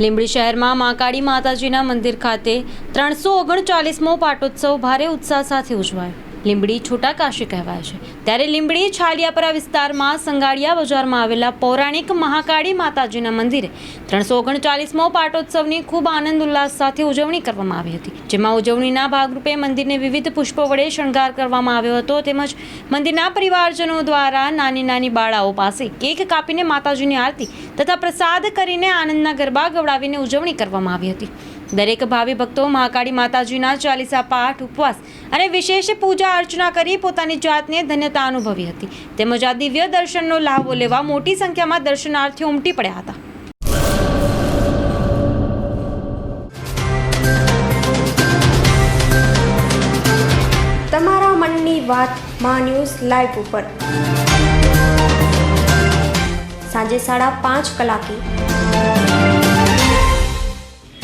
લીંબડી શહેરમાં મહાકાળી માતાજીના મંદિર ખાતે ત્રણસો ઓગણચાલીસમો પાટોત્સવ ભારે ઉત્સાહ સાથે ઉજવાયો. લીંબડી છોટા કાશી કહેવાય છે. ત્યારે લીંબડી છાલિયાપરા વિસ્તારમાં સંગાડિયા બજારમાં આવેલા પૌરાણિક મહાકાળી માતાજીના મંદિરે ત્રણસો ઓગણચાલીસમો પાટોત્સવની ખૂબ આનંદ ઉલ્લાસ સાથે ઉજવણી કરવામાં આવી હતી. જેમાં ઉજવણીના ભાગરૂપે મંદિરને વિવિધ પુષ્પો વડે શણગાર કરવામાં આવ્યો હતો. તેમજ મંદિરના પરિવારજનો દ્વારા નાની નાની બાળાઓ પાસે કેક કાપીને માતાજીની આરતી તથા પ્રસાદ કરીને આનંદના ગરબા ગવડાવીને ઉજવણી કરવામાં આવી હતી. દરેક ભાવિ ભક્તો મહાકાળી માતાજીના ચાલીસા પાઠ, ઉપવાસ અને વિશેષ પૂજા અર્ચના કરી પોતાની જાતને ધન્યતા અનુભવી હતી. તેમજ આ દિવ્ય દર્શનનો લાભો લેવા મોટી સંખ્યામાં દર્શનાર્થીઓ ઉમટી પડ્યા હતા. તમારા મનની વાતમાં ન્યૂઝ લાઈવ ઉપર. સાંજે સાડા પાંચ કલાકે